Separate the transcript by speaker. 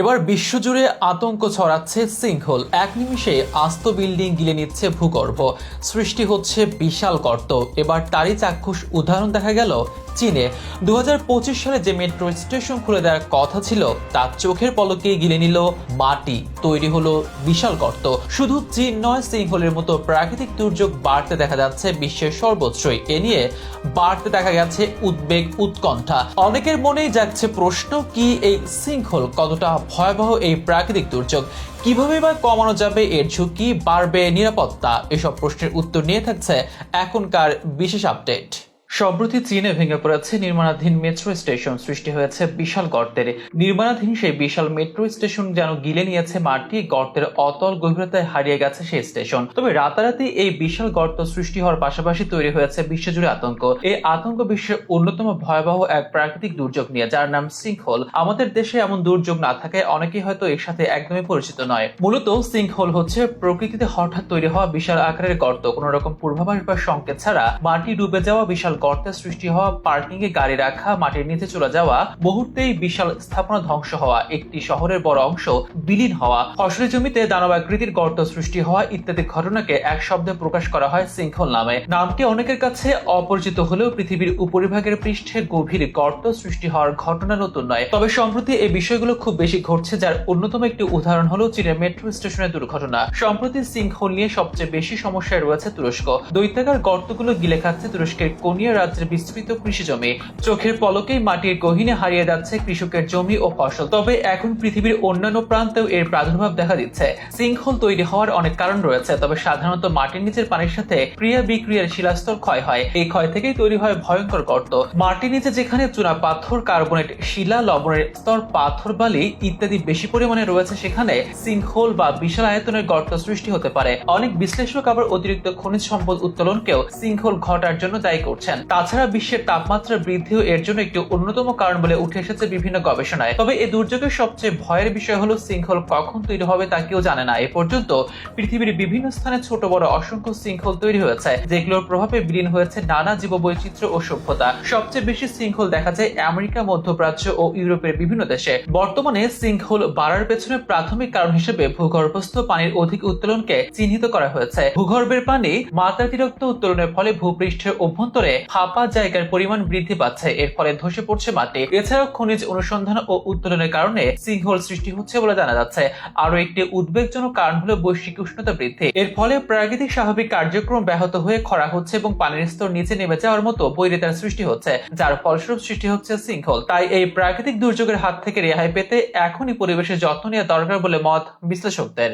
Speaker 1: এবার বিশ্বজুড়ে আতঙ্ক ছড়াচ্ছে সিঙ্কহোল। এক নিমিষে আস্ত বিল্ডিং গিলে নিচ্ছে ভূগর্ভ। সৃষ্টি হচ্ছে বিশাল গর্ত। এবার তারই চাক্ষুষ উদাহরণ দেখা গেল চীনে। দু হাজার পঁচিশ সালে যে মেট্রো স্টেশন খুলে দেওয়ার কথা ছিল তা চোখের পলকে গিলে নিল মাটি। তৈরি হলো বিশাল গর্ত। শুধু চীন নয় সিংহলের মতো প্রাকৃতিক দুর্যোগ বাড়তে দেখা যাচ্ছে বিশ্বের সর্বত্রই। এ নিয়ে বাড়তে দেখা গেছে উদ্বেগ, উৎকণ্ঠা। অনেকের মনেই যাচ্ছে প্রশ্ন, কি এই সিঙ্কহোল কতটা ভয়াবহ এই প্রাকৃতিক দুর্যোগ। কীভাবে বা কমানো যাবে এর ঝুঁকি, বাড়বে নিরাপত্তা, এসব প্রশ্নের উত্তর নিয়ে থাকছে এখনকার বিশেষ আপডেট। সম্প্রতি চীনে ভেঙে পড়েছে নির্মাণাধীন মেট্রো স্টেশন। সৃষ্টি হয়েছে বিশাল গর্তের। নির্মাণাধীন সেই বিশাল মেট্রো স্টেশন যেন গিলে নিয়েছে মাটি, গর্তের অতল গভীরতায় হারিয়ে গেছে সেই স্টেশন। তবে রাতারাতি এই বিশাল গর্ত সৃষ্টি হওয়ার পাশাপাশি তৈরি হয়েছে বিশ্বজুড়ে আতঙ্ক। এই আতঙ্ক বিশ্বের অন্যতম ভয়াবহ এক প্রাকৃতিক দুর্যোগ নিয়ে, যার নাম সিঙ্কহোল। আমাদের দেশে এমন দুর্যোগ না থাকায় অনেকেই হয়তো এর সাথে একদমই পরিচিত নয়। মূলত সিঙ্কহোল হচ্ছে প্রকৃতিতে হঠাৎ তৈরি হওয়া বিশাল আকারের গর্ত। কোনো রকম পূর্বাভাস বা সংকেত ছাড়া মাটি ডুবে যাওয়া বিশাল গর্তের সৃষ্টি হওয়া পার্কিং এ গাড়ি রাখা, মাটির নিচে চলে যাওয়া মুহূর্তেই বিশাল স্থাপনা ধ্বংস হওয়া, একটি শহরের বড় অংশ বিলীন হওয়া ফসলের জমিতে দানবাকৃতির গর্ত সৃষ্টি হওয়া ইত্যাদি ঘটনাকে এক শব্দে প্রকাশ করা হয় সিঙ্কহোল নামে। নামটি অনেকের কাছে অপরিচিত হলেও পৃথিবীর উপরিভাগের পৃষ্ঠে গভীর গর্ত সৃষ্টি হওয়ার ঘটনা নতুন নয়। তবে সম্প্রতি এই বিষয়গুলো খুব বেশি ঘটছে, যার অন্যতম একটি উদাহরণ হলো চীনের মেট্রো স্টেশনের দুর্ঘটনা। সম্প্রতি সিঙ্কহোল নিয়ে সবচেয়ে বেশি সমস্যায় রয়েছে তুরস্ক। দৈত্যাকার গর্তগুলো গিলে খাচ্ছে তুরস্কের কোনিয়া রাজ্যের বিস্তৃত কৃষি জমি। চোখের পলকেই মাটির গহীনে হারিয়ে যাচ্ছে কৃষকের জমি ও ফসল। তবে এখন পৃথিবীর অন্যান্য প্রান্তেও এর প্রাদুর্ভাব দেখা দিচ্ছে। সিঙ্কহোল তৈরি হওয়ার অনেক কারণ রয়েছে, তবে সাধারণত মাটির নিচের পানির সাথে ক্রিয়া বিক্রিয়ার শিলাস্তর ক্ষয় হয়। এই ক্ষয় থেকেই তৈরি হয় ভয়ঙ্কর গর্ত। মাটির নিচে যেখানে চুনা পাথর, কার্বনেট, শিলা, লবণের স্তর, পাথর, বালি ইত্যাদি বেশি পরিমাণে রয়েছে, সেখানে সিঙ্কহোল বা বিশাল আয়তনের গর্ত সৃষ্টি হতে পারে। অনেক বিশ্লেষক আবার অতিরিক্ত খনিজ সম্পদ উত্তোলনকেও সিঙ্কহোল ঘটার জন্য দায়ী করছেন। তাছাড়া বিশ্বের তাপমাত্রা বৃদ্ধিও এর জন্য একটি অন্যতম কারণ বলে উঠে এসেছে বিভিন্ন গবেষণায়। তবে এই দুর্যোগের সবচেয়ে ভয়ের বিষয় হলো, সিঙ্কহোল কখন তৈরি হবে তা কেউ জানে না। এ পর্যন্ত পৃথিবীর বিভিন্ন স্থানে ছোট বড় অসংখ্য সিঙ্কহোল তৈরি হয়েছে, যেগুলোর প্রভাবে বিলীন হয়েছে নানা জীববৈচিত্র্য ও সভ্যতা। সবচেয়ে বেশি সিঙ্কহোল দেখা যায় আমেরিকা, মধ্যপ্রাচ্য ও ইউরোপের বিভিন্ন দেশে। বর্তমানে সিঙ্কহোল বাড়ার পেছনে প্রাথমিক কারণ হিসেবে ভূগর্ভস্থ পানির অধিক উত্তোলনকে চিহ্নিত করা হয়েছে। ভূগর্ভের পানি মাত্রাতিরিক্ত উত্তোলনের ফলে ভূপৃষ্ঠের অভ্যন্তরে ফাঁপা জায়গার পরিমাণ বৃদ্ধি পাচ্ছে। এর ফলে ধসে পড়ছে মাটি। এছাড়াও খনিজ অনুসন্ধান ও উত্তোলনের কারণে সিঙ্কহোল সৃষ্টি হচ্ছে বলে জানা যাচ্ছে। আরও একটি উদ্বেগজনক কারণ হলো বৈশ্বিক উষ্ণতা বৃদ্ধি। এর ফলে প্রাকৃতিক স্বাভাবিক কার্যক্রম ব্যাহত হয়ে খরা হচ্ছে এবং পানির স্তর নিচে নেমে যাওয়ার মতো বৈরিতার সৃষ্টি হচ্ছে, যার ফলস্বরূপ সৃষ্টি হচ্ছে সিঙ্কহোল তাই এই প্রাকৃতিক দুর্যোগের হাত থেকে রেহাই পেতে এখনই পরিবেশের যত্ন নেওয়া দরকার বলে মত বিশ্লেষকদের।